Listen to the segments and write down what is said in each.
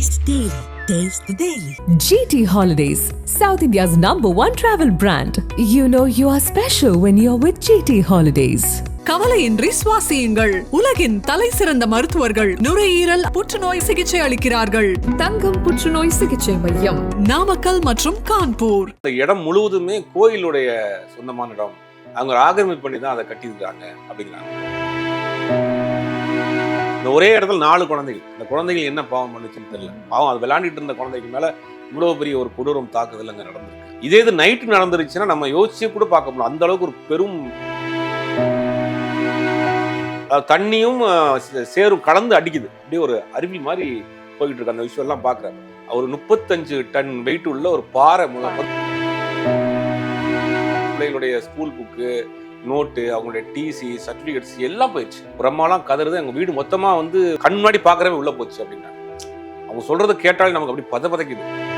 Taste Daily. Taste the Daily. GT Holidays, South India's number one travel brand. You know you are special when you're with GT Holidays. கவலையின்றி சுவாசியுங்கள் உலகின் தலை சிறந்த மருத்துவர்கள் நுரையீரல் புற்றுநோய் சிகிச்சை அளிக்கிறார்கள் தங்கம் புற்றுநோய் சிகிச்சை மையம் நாமக்கல் மற்றும் கான்பூர் இந்த இடம் முழுவதுமே கோயிலுடைய சொந்தமான இடம் அவங்க ஆக்கிரமிப்பு பண்ணி தான் அதை கட்டியிருக்காங்க அப்படிங்கிறாங்க இந்த ஒரே இடத்துல நாலு குழந்தைகள். இந்த குழந்தைகள் என்ன பாவம் பண்ணுச்சுன்னு தெரியல. பாவம் அது விளையாண்டுட்டு இருந்த குழந்தைக்கு மேல இவ்வளவு பெரிய ஒரு கொடூரம் தாக்குதல் அங்க நடந்திருக்கு. இதே இது நைட்டு நடந்துருச்சுன்னா நம்ம யோசிச்சு கூட பார்க்க முடியும் அந்த அளவுக்கு ஒரு பெரும் தண்ணியும் சேரும் கலந்து அடிக்குது. அப்படியே ஒரு அருவி மாதிரி போயிட்டு இருக்கு. அந்த விஷயம் எல்லாம் பாக்குறேன் ஒரு முப்பத்தஞ்சு டன் வெயிட் உள்ள ஒரு பாறை முதல் பிள்ளைகளுடைய ஸ்கூல் புக்கு நோட்டு அவங்களுடைய டிசி சர்டிஃபிகேட்ஸ் எல்லாம் போயிடுச்சு. பிரம்மாலாம் கதறது எங்கள் வீடு மொத்தமாக வந்து கண் முன்னாடி பார்க்குறவே உள்ளே போச்சு அப்படின்னா அவங்க சொல்கிறத கேட்டாலே நமக்கு அப்படி பத பதைக்குது.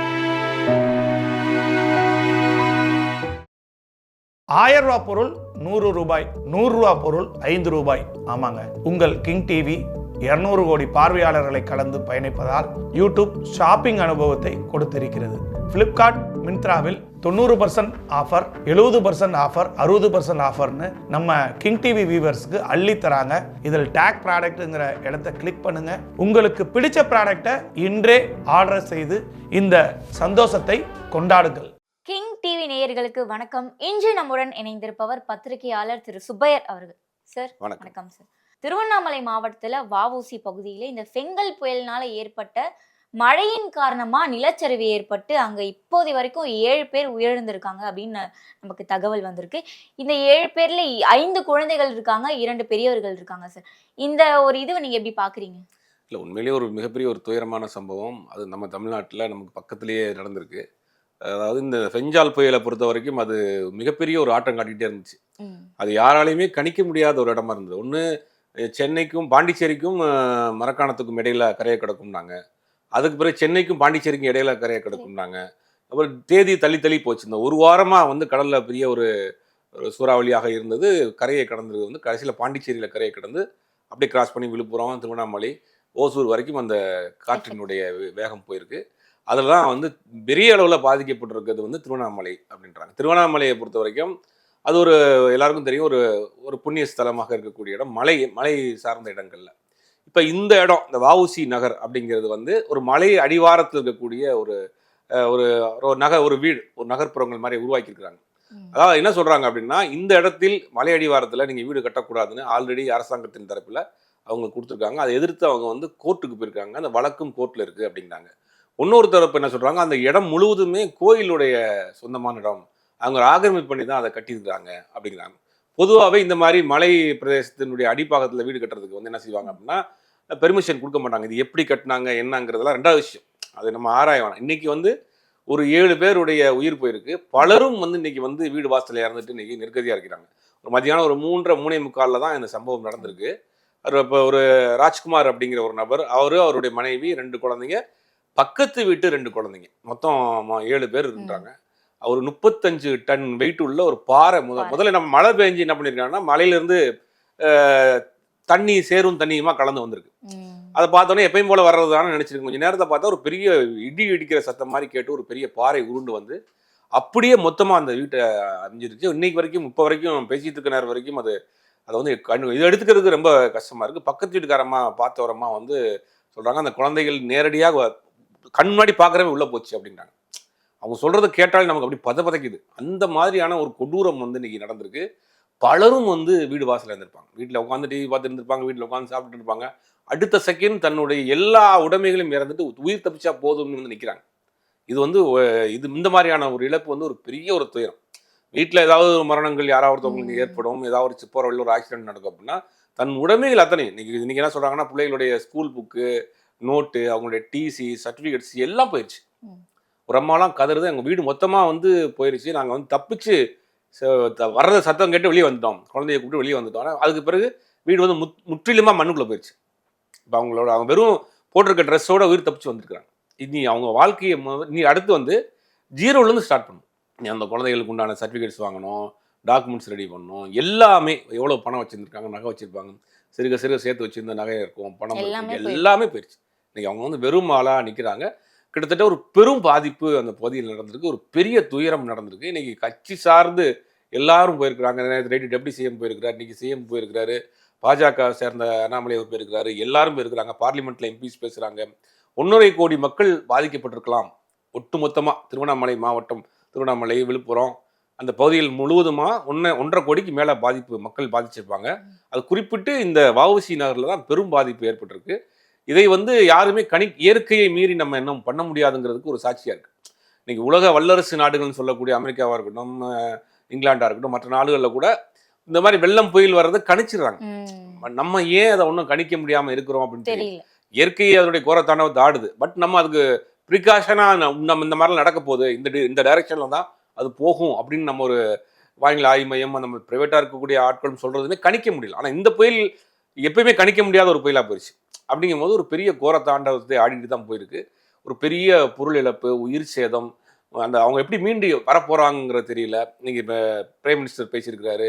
ஆயிரம் ரூபா பொருள் நூறு ரூபாய் நூறு பொருள் ஐந்து ரூபாய். ஆமாங்க. உங்கள் கிங் டிவி இருநூறு கோடி பார்வையாளர்களை கலந்து பயணிப்பதால் யூடியூப் ஷாப்பிங் அனுபவத்தை கொடுத்திருக்கிறது. ஃப்ளிப்கார்ட் மிந்த்ராவில் தொண்ணூறு பர்சன்ட் ஆஃபர் எழுபது பர்சன்ட் ஆஃபர் அறுபது பர்சன்ட் ஆஃபர்னு நம்ம கிங் டிவி வியூவர்ஸ்க்கு அள்ளி தராங்க. இதில் டேக் ப்ராடக்ட்டுங்கிற இடத்த கிளிக் பண்ணுங்க. உங்களுக்கு பிடிச்ச ப்ராடக்டை இன்றே ஆர்டர் செய்து இந்த சந்தோஷத்தை கொண்டாடுங்கள். கிங் டிவி நேயர்களுக்கு வணக்கம். இன்று நம்முடன் இணைந்திருப்பவர் பத்திரிகையாளர் திரு சுப்பையர் அவர்கள். சார் வணக்கம். வணக்கம் சார் திருவண்ணாமலை மாவட்டத்துல வஉசி பகுதியில இந்த செங்கல் புயலினால ஏற்பட்ட மழையின் காரணமா நிலச்சரிவு ஏற்பட்டு அங்க இப்போதை வரைக்கும் ஏழு பேர் உயிரிழந்திருக்காங்க அப்படின்னு நமக்கு தகவல் வந்திருக்கு. இந்த ஏழு பேர்ல ஐந்து குழந்தைகள் இருக்காங்க இரண்டு பெரியவர்கள் இருக்காங்க சார். இந்த ஒரு இதுவை நீங்க எப்படி பாக்குறீங்க? இல்லை உண்மையிலேயே ஒரு மிகப்பெரிய ஒரு துயரமான சம்பவம். அது நம்ம தமிழ்நாட்டில் நமக்கு பக்கத்திலேயே நடந்திருக்கு. அதாவது இந்த செஞ்சால் புயலை பொறுத்த வரைக்கும் அது மிகப்பெரிய ஒரு ஆட்டம் காட்டிகிட்டே இருந்துச்சு. அது யாராலையுமே கணிக்க முடியாத ஒரு இடமா இருந்தது. ஒன்று சென்னைக்கும் பாண்டிச்சேரிக்கும் மரக்காணத்துக்கும் இடையில கரையை கிடக்கும்னாங்க. அதுக்கு பிறகு சென்னைக்கும் பாண்டிச்சேரிக்கும் இடையில கரையை கிடக்கும்னாங்க. அப்புறம் தேதி தள்ளி தள்ளி போச்சு. இந்த ஒரு வாரமாக வந்து கடலில் பெரிய ஒரு ஒரு சூறாவளியாக இருந்தது. கரையை கடந்தது வந்து கடைசியில் பாண்டிச்சேரியில் கரையை கடந்து அப்படியே கிராஸ் பண்ணி விழுப்புரம் திருவண்ணாமலை ஓசூர் வரைக்கும் அந்த காற்றினுடைய வே- வேகம் போயிருக்கு. அதில் தான் வந்து பெரிய அளவில் பாதிக்கப்பட்டிருக்கிறது வந்து திருவண்ணாமலை அப்படின்றாங்க. திருவண்ணாமலையை பொறுத்த வரைக்கும் அது ஒரு எல்லாருக்கும் தெரியும் ஒரு ஒரு புண்ணிய ஸ்தலமாக இருக்கக்கூடிய இடம். மலை மலை சார்ந்த இடங்களில். இப்போ இந்த இடம் இந்த வஉசி நகர் அப்படிங்கிறது வந்து ஒரு மலை அடிவாரத்தில் இருக்கக்கூடிய ஒரு ஒரு நகர் ஒரு வீடு ஒரு நகர்ப்புறங்கள் மாதிரி உருவாக்கியிருக்கிறாங்க. அதாவது என்ன சொல்றாங்க அப்படின்னா இந்த இடத்தில் மலை அடிவாரத்தில் நீங்க வீடு கட்டக்கூடாதுன்னு ஆல்ரெடி அரசாங்கத்தின் தரப்புல அவங்க கொடுத்துருக்காங்க. அதை எதிர்த்து அவங்க வந்து கோர்ட்டுக்கு போயிருக்காங்க. அந்த வழக்கும் கோர்ட்ல இருக்கு அப்படிங்கிறாங்க இன்னொரு தரப்பு என்ன சொல்றாங்க அந்த இடம் முழுவதுமே கோயிலுடைய சொந்தமான இடம். அவங்க ஆக்கிரமிப்பு பண்ணி தான் அதை கட்டியிருக்காங்க அப்படிங்கிறாங்க. பொதுவாகவே இந்த மாதிரி மலை பிரதேசத்தினுடைய அடிப்பாகத்தில் வீடு கட்டுறதுக்கு வந்து என்ன செய்வாங்க அப்படின்னா பெர்மிஷன் கொடுக்க மாட்டாங்க. இது எப்படி கட்டினாங்க என்னங்கிறதெல்லாம் ரெண்டாவது விஷயம். அது நம்ம ஆராய வேணாம். இன்னைக்கு வந்து ஒரு ஏழு பேருடைய உயிர் போயிருக்கு. பலரும் வந்து இன்னைக்கு வந்து வீடு வாசல்ல இறந்துட்டு இன்னைக்கு நெருக்கதியாக இருக்கிறாங்க. ஒரு மதியானம் ஒரு மூன்றரை மூணே முக்காலில் தான் இந்த சம்பவம் நடந்திருக்கு. அவர் இப்போ ஒரு ராஜ்குமார் அப்படிங்கிற ஒரு நபர் அவரு அவருடைய மனைவி ரெண்டு குழந்தைங்க பக்கத்து வீட்டு ரெண்டு குழந்தைங்க. மொத்தம் ஏழு பேர் இருக்காங்க ஒரு முப்பத்தஞ்சு டன் வெயிட் உள்ள ஒரு பாறை முத. முதல்ல நம்ம மழை பெஞ்சு என்ன பண்ணியிருக்காங்கன்னா மலையிலேருந்து தண்ணி சேரும் தண்ணியுமா கலந்து வந்திருக்கு. அதை பார்த்தோன்னே எப்பயும் போல வர்றதுதானே நினைச்சிருக்கேன். கொஞ்சம் நேரத்தை பார்த்தா ஒரு பெரிய இடி இடிக்கிற சத்தம் மாதிரி கேட்டு ஒரு பெரிய பாறை உருண்டு வந்து அப்படியே மொத்தமா அந்த வீட்டை அமைஞ்சிருச்சு இன்னைக்கு வரைக்கும் இப்போ வரைக்கும் பேசிட்டு இருக்க நேரம் வரைக்கும் அது அதை வந்து கண் இது எடுத்துக்கிறதுக்கு ரொம்ப கஷ்டமா இருக்கு. பக்கத்து வீட்டுக்காரம்மா பார்த்தவரம்மா வந்து சொல்றாங்க அந்த குழந்தைகள் நேரடியாக கண் முன்னாடி பார்க்கறவே உள்ள போச்சு அப்படின்றாங்க. அவங்க சொல்றதை கேட்டாலே நமக்கு அப்படி பத பதைக்குது அந்த மாதிரியான ஒரு கொடூரம் வந்து இன்னைக்கு நடந்திருக்கு. பலரும் வந்து வீடு வாசல்ல இருந்திருப்பாங்க. வீட்டில் உட்காந்து டிவி பார்த்துட்டு இருந்திருப்பாங்க வீட்டில் உட்காந்து சாப்பிட்டு இருப்பாங்க அடுத்த செகண்ட் தன்னுடைய எல்லா உடைமைகளையும் இறந்துட்டு உயிர் தப்பிச்சா போதும்னு வந்து நிற்கிறாங்க இது வந்து இது இந்த மாதிரியான ஒரு இழப்பு வந்து ஒரு பெரிய ஒரு துயரம். வீட்டில் ஏதாவது ஒரு மரணங்கள் யாராவது ஒருத்தவங்களுக்கு. ஏற்படும் ஏதாவது ஒரு போகிற வழியில் ஒரு ஆக்சிடென்ட் நடக்கும் அப்படின்னா தன் உடைமைகள் அத்தனை இன்னைக்கு இன்னைக்கு என்ன சொல்றாங்கன்னா பிள்ளைகளுடைய ஸ்கூல் புக்கு நோட்டு அவங்களுடைய டிசி சர்டிஃபிகேட்ஸ் எல்லாம் போயிடுச்சு. ஒரு அம்மாலாம் கதறுது எங்கள் வீடு மொத்தமாக வந்து போயிருச்சு. நாங்கள் வந்து தப்பிச்சு ச- த- வர்றத சத்தம் கேட்டு வெளியே வந்துட்டோம். குழந்தைய கூப்பிட்டு வெளியே வந்துட்டோம். ஆனா அதுக்கு பிறகு வீடு வந்து முத் முற்றிலுமாக மண்ணுக்குள்ளே போயிடுச்சு இப்போ அவங்களோட அவங்க வெறும் போட்டிருக்க ட்ரெஸ்ஸோட உயிர் தப்பிச்சு வந்திருக்காங்க இனி அவங்க வாழ்க்கையை நீ அடுத்து வந்து ஜீரோலேருந்து ஸ்டார்ட் பண்ணணும். நீ அந்த குழந்தைகளுக்கு உண்டான சர்டிஃபிகேட்ஸ் வாங்கணும் டாக்குமெண்ட்ஸ் ரெடி பண்ணணும் எல்லாமே எவ்வளோ பணம் வச்சுருந்துருக்காங்க நகை வச்சுருப்பாங்க சிறுக சிறுக சேர்த்து வச்சிருந்த நகை இருக்கும் பணம் எல்லாமே போயிடுச்சு. இன்னைக்கு அவங்க வந்து வெறும் ஆளா நிக்கிறாங்க. கிட்டத்தட்ட ஒரு பெரும் பாதிப்பு அந்த பகுதியில் நடந்திருக்கு. ஒரு பெரிய துயரம் நடந்திருக்கு. இன்னைக்கு கட்சி சார்ந்து எல்லாரும் போயிருக்கிறாங்க. நேற்று டெப்டி சிஎம் போயிருக்கிறார். இன்னைக்கு சிஎம் போயிருக்கிறாரு. பாஜக சேர்ந்த அண்ணாமலை அவர் போயிருக்கிறாரு. எல்லாரும் போயிருக்கிறாங்க. பார்லிமெண்ட்ல எம்பிஸ் பேசுறாங்க. ஒன்றரை கோடி மக்கள் பாதிக்கப்பட்டிருக்கலாம். ஒட்டுமொத்தமா திருவண்ணாமலை மாவட்டம் திருவண்ணாமலை விழுப்புரம் அந்த பகுதியில் முழுவதுமா ஒன்றை ஒன்றரை கோடிக்கு மேல பாதிப்பு மக்கள் பாதிச்சிருப்பாங்க. அது குறிப்பிட்டு இந்த வஉசி நகர்ல தான் பெரும் பாதிப்பு ஏற்பட்டிருக்கு. இதை வந்து யாருமே கணி இயற்கையை மீறி நம்ம இன்னும் பண்ண முடியாதுங்கிறதுக்கு ஒரு சாட்சியா இருக்கு. இன்னைக்கு உலக வல்லரசு நாடுகள்னு சொல்லக்கூடிய அமெரிக்காவா இருக்கட்டும் அஹ் இங்கிலாண்டா இருக்கட்டும் மற்ற நாடுகளில் கூட இந்த மாதிரி வெள்ளம் புயல் வர்றதை கணிச்சிடுறாங்க. நம்ம ஏன் அதை ஒன்றும் கணிக்க முடியாம இருக்கிறோம் அப்படின்னு தெரியல. இயற்கையை அதனுடைய கோரத்தாண்டவத்தை ஆடுது பட் நம்ம அதுக்கு ப்ரிகாஷனா நம்ம இந்த மாதிரிலாம் நடக்க போகுது. இந்த இந்த டைரக்ஷன்ல தான் அது போகும் அப்படின்னு நம்ம ஒரு வானிலை ஆய்வு மையம் நம்ம பிரைவேட்டா இருக்கக்கூடிய ஆட்களும் சொல்றதுமே கணிக்க முடியல. ஆனா இந்த புயல் எப்பயுமே கணிக்க முடியாத ஒரு புயலாக போயிடுச்சு அப்படிங்கும்போது ஒரு பெரிய கோர தாண்டவத்தை ஆடிட்டு தான் போயிருக்கு. ஒரு பெரிய பொருள் இழப்பு உயிர் சேதம் அந்த அவங்க எப்படி மீண்டு வரப்போகிறாங்கிறது தெரியல. நீங்கள் இப்போ பிரைம் மினிஸ்டர் பேசியிருக்கிறாரு.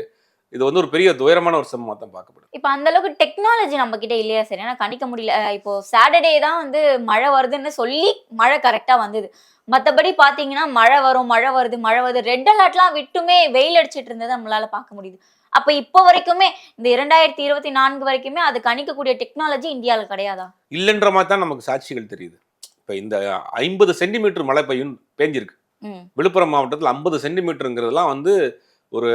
இது வந்து ஒரு பெரிய துயரமான ஒரு சம்பவம் தான் பார்க்கப்படும் இப்போ அந்த அளவுக்கு டெக்னாலஜி நம்ம கிட்ட இல்லையா சரி? ஏன்னா கணிக்க முடியல. இப்போ சாட்டர்டே தான் வந்து மழை வருதுன்னு சொல்லி மழை கரெக்டாக வந்தது. மற்றபடி பார்த்தீங்கன்னா மழை வரும் மழை வருது மழை வருது. ரெட் அலர்ட்லாம் விட்டுமே வெயில் அடிச்சிட்டு இருந்ததை நம்மளால பார்க்க முடியுது. அப்ப இப்போ வரைக்குமே இந்த இரண்டாயிரத்தி இருபத்தி நான்கு வரைக்குமே அது கணிக்கக்கூடிய டெக்னாலஜி இந்தியாவில் கிடையாதா? இல்லைன்ற மாதிரி தான் நமக்கு சாட்சிகள் தெரியுது. இப்போ இந்த ஐம்பது சென்டிமீட்டர் மழை பெய்யும் பேஞ்சிருக்கு. விழுப்புரம் மாவட்டத்தில் ஐம்பது சென்டிமீட்டருங்கிறதெல்லாம் வந்து ஒரு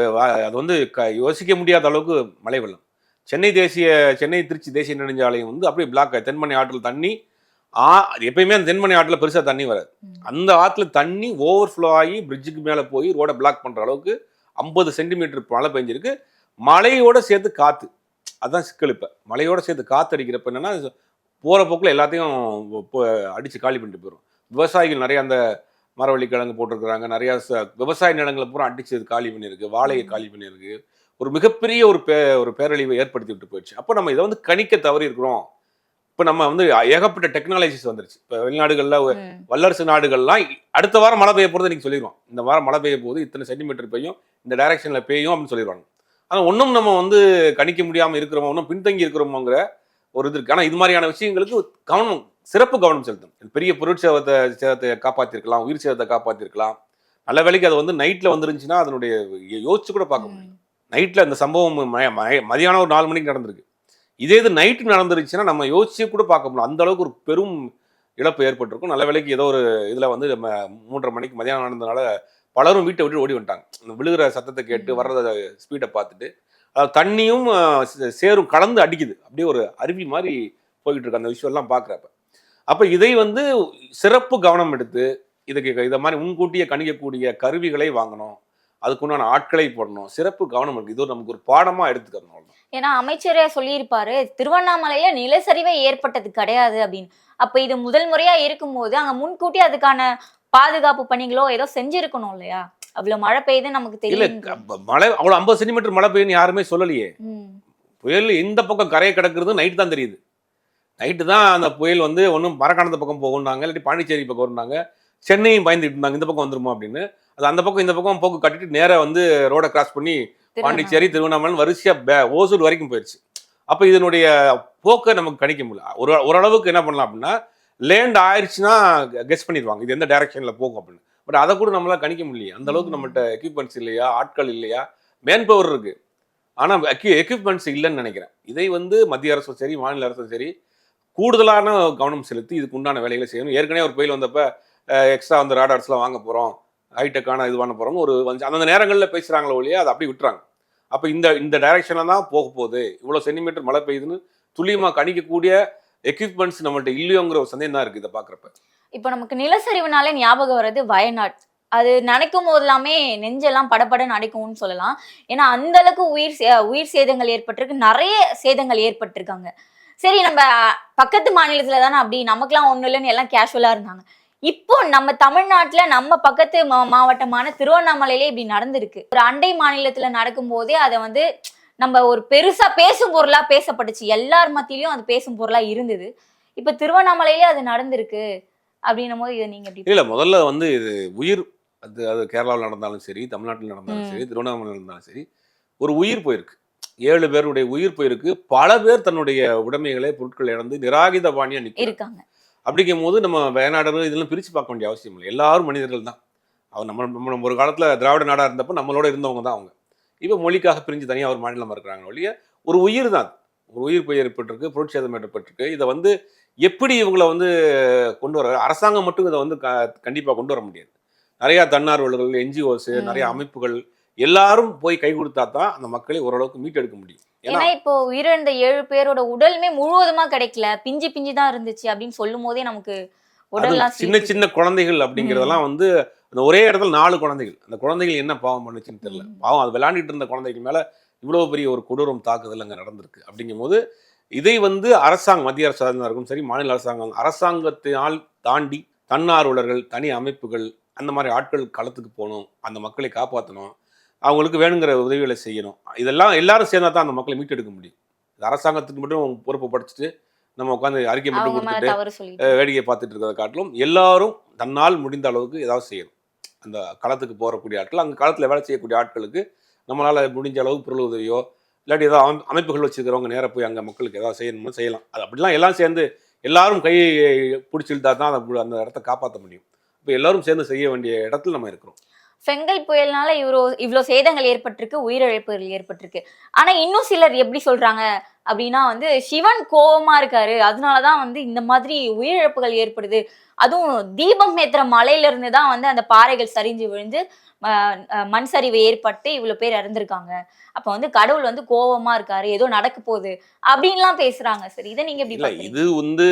அது வந்து க யோசிக்க முடியாத அளவுக்கு மழை வெள்ளம். சென்னை தேசிய சென்னை திருச்சி தேசிய நெடுஞ்சாலையும் வந்து அப்படியே பிளாக் தென்மணி ஆற்றில் தண்ணி ஆ எப்பயுமே அந்த தென்மணி ஆற்றில் பெருசாக தண்ணி வராது. அந்த ஆற்றுல தண்ணி ஓவர்ஃப்ளோ ஆகி பிரிட்ஜுக்கு மேலே போய் ரோடை பிளாக் பண்ணுற அளவுக்கு ஐம்பது சென்டிமீட்டர் மழை பெஞ்சிருக்கு. மழையோட சேர்த்து காற்று அதான் சிக்கல் இப்போ. மழையோட சேர்த்து காற்று அடிக்கிறப்ப என்னன்னா போகிற போக்கில் எல்லாத்தையும் அடித்து காலி பண்ணிட்டு போயிடும் விவசாயிகள் நிறைய அந்த மரவள்ளி கிழங்கு போட்டிருக்கிறாங்க. நிறைய ச- விவசாய நிலங்களை பூரா அடிச்சு காலி பண்ணியிருக்கு. வாழையை காலி பண்ணியிருக்கு. ஒரு மிகப்பெரிய ஒரு பே ஒரு பேரழிவை ஏற்படுத்தி விட்டு போயிடுச்சு. அப்போ நம்ம இதை வந்து கணிக்க தவறி இருக்கிறோம் இப்போ நம்ம வந்து ஏகப்பட்ட டெக்னாலஜிஸ் வந்துருச்சு. இப்போ வெளிநாடுகளில். வல்லரசு நாடுகள்லாம் அடுத்த வாரம் மழை பெய்ய போகிறது இன்னைக்கு சொல்லிடுவோம் இந்த வாரம் மழை பெய்ய போகுது இத்தனை சென்டிமீட்டர் பெய்யும் இந்த டைரக்ஷனில் பெய்யும் அப்படின்னு சொல்லிடுவாங்க ஆனால் ஒன்றும் நம்ம வந்து கணிக்க முடியாமல் இருக்கிறோமோ ஒன்றும் பின்தங்கி இருக்கிறோமோங்கிற ஒரு இது இருக்கு. ஆனால் இது மாதிரியான விஷயங்களுக்கு கவனம் சிறப்பு கவனம் செலுத்தும் பெரிய பொருட்சேதத்தை சேதத்தை காப்பாற்றிருக்கலாம் உயிர் சேதத்தை காப்பாற்றிருக்கலாம் நல்ல வேலைக்கு அது வந்து நைட்டில் வந்துருந்துச்சுன்னா அதனுடைய யோசிச்சு கூட பார்க்க முடியும். நைட்டில் இந்த சம்பவம் மதியானம் ஒரு நாலு மணிக்கு நடந்திருக்கு. இதே இது நைட்டு நடந்துருச்சுன்னா நம்ம யோசிச்சு கூட பார்க்க முடியும் அந்த அளவுக்கு ஒரு பெரும் இழப்பு ஏற்பட்டிருக்கும். நல்ல வேலைக்கு ஏதோ ஒரு இதில் வந்து நம்ம மூன்றரை மணிக்கு மதியானம் நடந்ததுனால பலரும் வீட்டை விட்டு ஓடி வந்துட்டாங்க. இந்த விழுகிற சத்தத்தை கேட்டு வர்றத ஸ்பீடை பார்த்துட்டு அதாவது தண்ணியும் சேரும் கலந்து அடிக்குது. அப்படியே ஒரு அருவி மாதிரி போய்கிட்டு இருக்கு. அந்த விஷயம்லாம் பார்க்குறப்ப. அப்போ இதை வந்து சிறப்பு கவனம் எடுத்து இதுக்கு இதை மாதிரி முன்கூட்டியே கணிக்கக்கூடிய கருவிகளை வாங்கணும். அதுக்குண்டான ஆட்களை போடணும். சிறப்பு கவனம் இருக்கு. இது ஒரு நமக்கு ஒரு பாடமா எடுத்துக்கணும். ஏன்னா அமைச்சரே சொல்லியிருப்பாரு திருவண்ணாமலையில நிலச்சரிவே ஏற்பட்டது கிடையாது அப்படின்னு. அப்ப இது முதல் முறையா இருக்கும்போது அங்க முன்கூட்டி அதுக்கான பாதுகாப்பு பணிகளோ ஏதோ செஞ்சிருக்கணும் இல்லையா? அவ்வளவு மழை பெய்யுது நமக்கு க- மழை அவ்வளோ ஐம்பது சென்டிமீட்டர் மழை பெய்யுன்னு யாருமே சொல்லலையே. புயல் இந்த பக்கம் கரையை கிடக்கிறது நைட்டு தான் தெரியுது. நைட்டு தான் அந்த புயல் வந்து ஒன்றும் மரக்காணத்து பக்கம் போகும்னாங்க இல்லாட்டி பாண்டிச்சேரி பக்கம் வருனாங்க சென்னையும் பயந்துட்டு இருந்தாங்க இந்த பக்கம் வந்துருமா அப்படின்னு. அது அந்த பக்கம் இந்த பக்கம் போக்கு கட்டிட்டு நேரா வந்து ரோடை கிராஸ் பண்ணி பாண்டிச்சேரி திருவண்ணாமலை வரிசையா பே- ஓசூர் வரைக்கும் போயிடுச்சு அப்போ இதனுடைய போக்கை நமக்கு கணிக்க முடியல. ஒரு ஓரளவுக்கு என்ன பண்ணலாம் அப்படின்னா லேண்ட் ஆயிடுச்சுன்னா கெஸ் பண்ணிடுவாங்க. இது எந்த டைரக்ஷன்ல போகும் அப்படின்னு. பட் அதை கூட நம்மளால கணிக்க முடியல அந்த அளவுக்கு ம். நம்மகிட்ட எக்யூப்மெண்ட்ஸ் இல்லையா? ஆட்கள் இல்லையா? மேன் பவர் இருக்கு. ஆனா எக்யூப்மெண்ட்ஸ் இல்லைன்னு நினைக்கிறேன். இதை வந்து மத்திய அரசும் சரி மாநில அரசும் சரி கூடுதலான கவனம் செலுத்தி இதுக்கு உண்டான வேலைகளை செய்யணும். ஏற்கனவே ஒரு புயல் வந்தப்ப எக்ஸ்ட்ரா வந்து ராடார்ஸ்லாம் வாங்க போறோம். ஹைடெக்கான இது பண்ண போறோம் ஒரு வந்து அந்தந்த நேரங்களில் பேசுகிறாங்களோ ஒழிய அதை அப்படியே விட்டுறாங்க. அப்போ இந்த இந்த டைரக்ஷனில் தான் போக போகுது. இவ்வளோ சென்டிமீட்டர் மழை பெய்யுதுன்னு துல்லியமாக கணிக்கக்கூடிய எக்யூப்மெண்ட்ஸ் நம்மள்ட்ட இல்லையோங்கிற ஒரு சந்தேகம் தான் இருக்குது இதை பார்க்குறப்ப. இப்போ நமக்கு நிலச்சரிவுனாலே ஞாபகம் வர்றது வயநாட். அது நினைக்கும் போதெல்லாமே நெஞ்செல்லாம் படப்பட நடக்கும்னு சொல்லலாம். ஏன்னா அந்த அளவுக்கு உயிர் சே- உயிர் சேதங்கள் ஏற்பட்டிருக்கு. நிறைய சேதங்கள் ஏற்பட்டிருக்காங்க. சரி நம்ம பக்கத்து மாநிலத்தில் தானே அப்படி நமக்குலாம் ஒன்றும் இல்லைன்னு எல்லாம் கேஷுவலாக இருந்தாங்க. இப்போ நம்ம தமிழ்நாட்டுல நம்ம பக்கத்து மாவட்டமான திருவண்ணாமலையிலே இப்படி நடந்திருக்கு. ஒரு அண்டை மாநிலத்துல நடக்கும் போதே அதை வந்து நம்ம ஒரு பெருசா பேசும் பொருளா பேசப்பட்டுச்சு. எல்லார் மத்தியிலயும் அது பேசும் பொருளா இருந்தது. இப்ப திருவண்ணாமலையிலே அது நடந்திருக்கு அப்படின்னும் போது இதை நீங்க இல்லை முதல்ல வந்து இது உயிர் அது அது கேரளாவில் நடந்தாலும் சரி தமிழ்நாட்டில் நடந்தாலும். சரி திருவண்ணாமலையில் நடந்தாலும் சரி ஒரு உயிர் போயிருக்கு. ஏழு பேருடைய உயிர் போயிருக்கு. பல பேர் தன்னுடைய உடைமைகளை பொருட்களை இழந்து நிராகித பாணியா நிற்கிறாங்க இருக்காங்க. அப்படிங்கும் போது நம்ம வயநாடு இதெல்லாம் பிரித்து பார்க்க வேண்டிய அவசியம் இல்லை. எல்லாரும் மனிதர்கள் தான். அவர் நம்ம நம்ம நம்ம ஒரு காலத்தில் திராவிட நாடாக இருந்தப்போ நம்மளோட இருந்தவங்க தான் அவங்க. இப்போ மொழிக்காக பிரிஞ்சு தனியாக ஒரு மாநிலமாக இருக்கிறாங்க ஒழிய ஒரு உயிர் தான். ஒரு உயிர் போய் ஏற்பட்டிருக்கு பொருட்சேதம் ஏற்பட்டிருக்கு. இதை வந்து எப்படி இவங்களை வந்து கொண்டு வர அரசாங்கம் மட்டும் இதை வந்து க கண்டிப்பாக கொண்டு வர முடியாது. நிறையா தன்னார்வலர்கள் என்ஜிஓஸ் நிறைய அமைப்புகள் எல்லாரும் போய் கை கொடுத்தா தான் அந்த மக்களை ஓரளவுக்கு மீட்டெடுக்க முடியும். ஏன்னா இப்போ உயிரிழந்த ஏழு பேரோட உடலுமே முழுவதுமா கிடைக்கல. பிஞ்சு பிஞ்சு தான் இருந்துச்சு அப்படின்னு சொல்லும் போதே நமக்கு உடல்லாம் சின்ன சின்ன குழந்தைகள் அப்படிங்கிறதெல்லாம் வந்து அந்த ஒரே இடத்துல நாலு குழந்தைகள். அந்த குழந்தைகள் என்ன பாவம் பண்ணுச்சுன்னு தெரியல. பாவம் அது விளையாண்டுட்டு இருந்த குழந்தைகள் மேல இவ்வளவு பெரிய ஒரு கொடூரம் தாக்குதல் அங்க நடந்திருக்கு. அப்படிங்கும்போது இதை வந்து அரசாங்கம் மத்திய அரசாங்கம் இருக்கும் சரி மாநில அரசாங்கம் அரசாங்கத்தினால் தாண்டி தன்னார்வலர்கள் தனி அமைப்புகள் அந்த மாதிரி ஆட்கள் களத்துக்கு போகணும் அந்த மக்களை காப்பாற்றணும் அவங்களுக்கு வேணுங்கிற உதவிகளை செய்யணும். இதெல்லாம் எல்லாரும் சேர்ந்தா தான் அந்த மக்களை மீட்டெடுக்க முடியும். அரசாங்கத்துக்கு மட்டும் பொறுப்பு படிச்சுட்டு நம்ம உட்காந்து அறிக்கை மட்டும் கொடுத்துட்டு வேடிக்கை பார்த்துட்டு இருக்கிறத காட்டிலும் எல்லாரும் தன்னால் முடிந்த அளவுக்கு ஏதாவது செய்யணும். அந்த களத்துக்கு போகக்கூடிய ஆட்கள் அங்கே களத்தில் வேலை செய்யக்கூடிய ஆட்களுக்கு நம்மளால் முடிஞ்ச அளவுக்கு பொருள் உதவியோ இல்லாட்டி ஏதாவது அமை- அமைப்புகள் வச்சுருக்கிறவங்க நேராக போய் அங்கே மக்களுக்கு ஏதாவது செய்யணுமோ செய்யலாம். அது அப்படிலாம் எல்லாம் சேர்ந்து எல்லாரும் கையை பிடிச்சிருந்தா தான் அந்த அந்த இடத்த காப்பாற்ற முடியும். இப்போ எல்லாரும் சேர்ந்து செய்ய வேண்டிய இடத்துல நம்ம இருக்கிறோம். ஃபெங்கல் புயல்னால இவ்வளோ இவ்வளோ சேதங்கள் ஏற்பட்டிருக்கு உயிரிழப்புகள் ஏற்பட்டிருக்கு. ஆனா இன்னும் சிலர் எப்படி சொல்றாங்க அப்படின்னா வந்து சிவன் கோவமா இருக்காரு. அதனாலதான் வந்து இந்த மாதிரி உயிரிழப்புகள் ஏற்படுது. அதுவும் தீபம் ஏத்துற மலையில இருந்து தான் வந்து அந்த பாறைகள் சரிஞ்சு விழுந்து மண் சரிவு ஏற்பட்டு இவ்வளவு பேர் இறந்திருக்காங்க. அப்ப வந்து கடவுள் வந்து கோவமா இருக்காரு. ஏதோ நடக்க போகுது அப்படின்லாம் பேசுறாங்க. சரி இதை நீங்க எப்படி? இது வந்து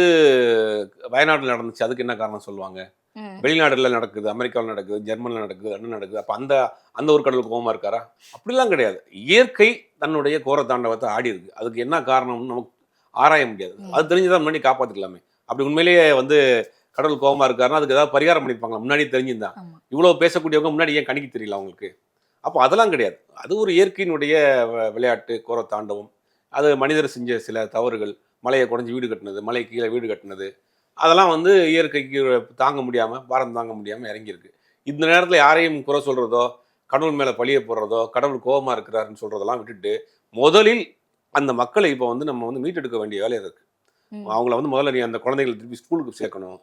வயநாட்டில் நடந்துச்சு. அதுக்கு என்ன காரணம் சொல்லுவாங்க. வெளிநாடுல நடக்குது அமெரிக்காவில் நடக்குது ஜெர்மனில் நடக்குது அண்ணன் நடக்குது. அப்போ அந்த அந்த ஒரு கடவுள் கோபமா இருக்காரா? அப்படிலாம் கிடையாது. இயற்கை தன்னுடைய கோர தாண்டவத்தை ஆடி இருக்கு. அதுக்கு என்ன காரணம்னு நமக்கு ஆராய முடியாது. அது தெரிஞ்சுதான் முன்னாடி காப்பாத்திக்கலாமே. அப்படி உண்மையிலேயே வந்து கடவுள் கோபமா இருக்காருன்னா அதுக்கு ஏதாவது பரிகாரம் பண்ணியிருப்பாங்க முன்னாடி தெரிஞ்சிருந்தா. ஆமா. இவ்வளவு பேசக்கூடியவங்க முன்னாடி ஏன் கணிக்க தெரியல அவங்களுக்கு? அப்போ அதெல்லாம் கிடையாது. அது ஒரு இயற்கையினுடைய விளையாட்டு கோர தாண்டவம். அது மனிதர் செஞ்ச சில தவறுகள் மலையை குறைஞ்சி வீடு கட்டினது மலை கீழே வீடு கட்டினது அதெல்லாம் வந்து இயற்கைக்கு தாங்க முடியாமல் பாரம் தாங்க முடியாமல் இறங்கியிருக்கு. இந்த நேரத்தில் யாரையும் குறை சொல்கிறதோ கடவுள் மேலே பழிய போடுறதோ கடவுள் கோபமாக இருக்கிறாருன்னு சொல்கிறதெல்லாம் விட்டுட்டு முதலில் அந்த மக்களை இப்போ வந்து நம்ம வந்து மீட்டெடுக்க வேண்டிய வேலை இருக்கு. அவங்கள வந்து முதல்ல நீ அந்த குழந்தைகளை திருப்பி ஸ்கூலுக்கு சேர்க்கணும்.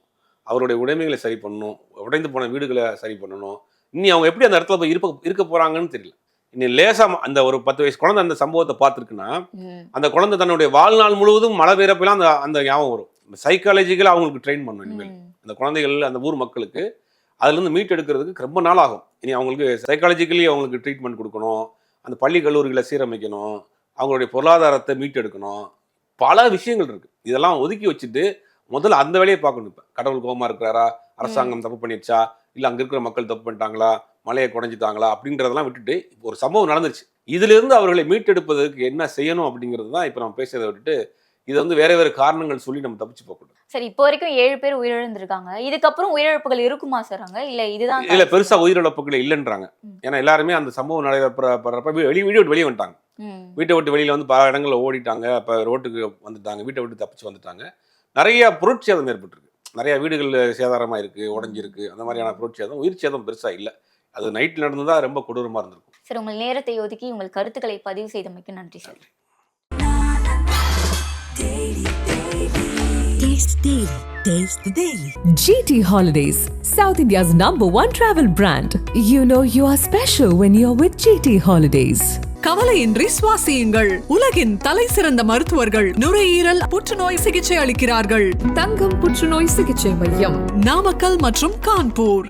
அவருடைய உடைமைகளை சரி பண்ணணும். உடைந்து போன வீடுகளை சரி பண்ணணும். இனி அவங்க எப்படி அந்த இடத்துல போய் இருக்க இருக்க போகிறாங்கன்னு தெரியல. இனி லேசாக அந்த ஒரு பத்து வயசு குழந்தை அந்த சம்பவத்தை பார்த்துருக்குன்னா. அந்த குழந்தை தன்னுடைய வாழ்நாள் முழுவதும் மழை பெய்யறப்பெல்லாம் அந்த அந்த ஞாபகம் வரும். சைக்காலஜிக்கலாக அவங்களுக்கு ட்ரெயின் பண்ணணும் இனிமேல். அந்த குழந்தைகள் அந்த ஊர் மக்களுக்கு அதுலேருந்து மீட் எடுக்கிறதுக்கு ரொம்ப நாள் ஆகும். இனி அவங்களுக்கு சைக்காலஜிக்கலி அவங்களுக்கு ட்ரீட்மெண்ட் கொடுக்கணும். அந்த பள்ளி கல்லூரிகளை சீரமைக்கணும். அவங்களுடைய பொருளாதாரத்தை மீட்டெடுக்கணும் பல விஷயங்கள் இருக்கு. இதெல்லாம் ஒதுக்கி வச்சுட்டு முதல்ல அந்த வேலையை பார்க்கணும் இப்போ. கடவுள் கோபமா இருக்கிறாரா? அரசாங்கம் தப்பு பண்ணிடுச்சா? இல்லை அங்கே இருக்கிற மக்கள் தப்பு பண்ணிட்டாங்களா? மலையை குறைஞ்சிட்டாங்களா அப்படின்றதெல்லாம் விட்டுட்டு இப்போ ஒரு சம்பவம் நடந்துருச்சு. இதிலிருந்து அவர்களை மீட்டெடுப்பதற்கு என்ன செய்யணும் அப்படிங்கிறது தான் இப்போ நம்ம பேசுறதை விட்டுட்டு இது வந்து வேற வேற காரணங்கள் சொல்லி நம்ம தப்பிச்சு போகக்கூடாது சரி இப்போ வரைக்கும் ஏழு பேர் உயிரிழந்திருக்காங்க. இதுக்கப்புறம் உயிரிழப்புகள் இருக்குமா சார் அங்க? இல்ல இதுதான் இதுல பெருசா உயிரிழப்புகள் இல்லைன்றாங்க. ஏன்னா எல்லாருமே அந்த சம்பவம் நடைபெறப்ப வெளியே வீட்டை விட்டு வெளியே வந்துட்டாங்க. வீட்டை விட்டு வெளியில வந்து பல இடங்கள்ல ஓடிட்டாங்க. அப்ப ரோட்டுக்கு வந்துட்டாங்க. வீட்டை விட்டு தப்பிச்சு வந்துட்டாங்க. நிறைய பொருட்சேதம் ஏற்பட்டிருக்கு. நிறைய வீடுகள் சேதாரமா இருக்கு உடஞ்சிருக்கு. அந்த மாதிரியான பொருட்சேதம் உயிர் சேதம் பெருசா இல்ல. அது நைட்ல நடந்ததா ரொம்ப கொடூரமா இருந்திருக்கும். சரி உங்கள் நேரத்தை ஒதுக்கி உங்கள் கருத்துக்களை பதிவு செய்தமைக்கு நன்றி sir. Taste Daily. Taste the Daily. GT Holidays, South India's number one travel brand. You know you are special when you're with GT Holidays. கவலையின்றி சுவாசியுங்கள் உலகின் தலை சிறந்த மருத்துவர்கள் நுரையீரல் புற்றுநோய் சிகிச்சை அளிக்கிறார்கள் தங்கம் புற்றுநோய் சிகிச்சை மையம் நாமக்கல் மற்றும் கான்பூர்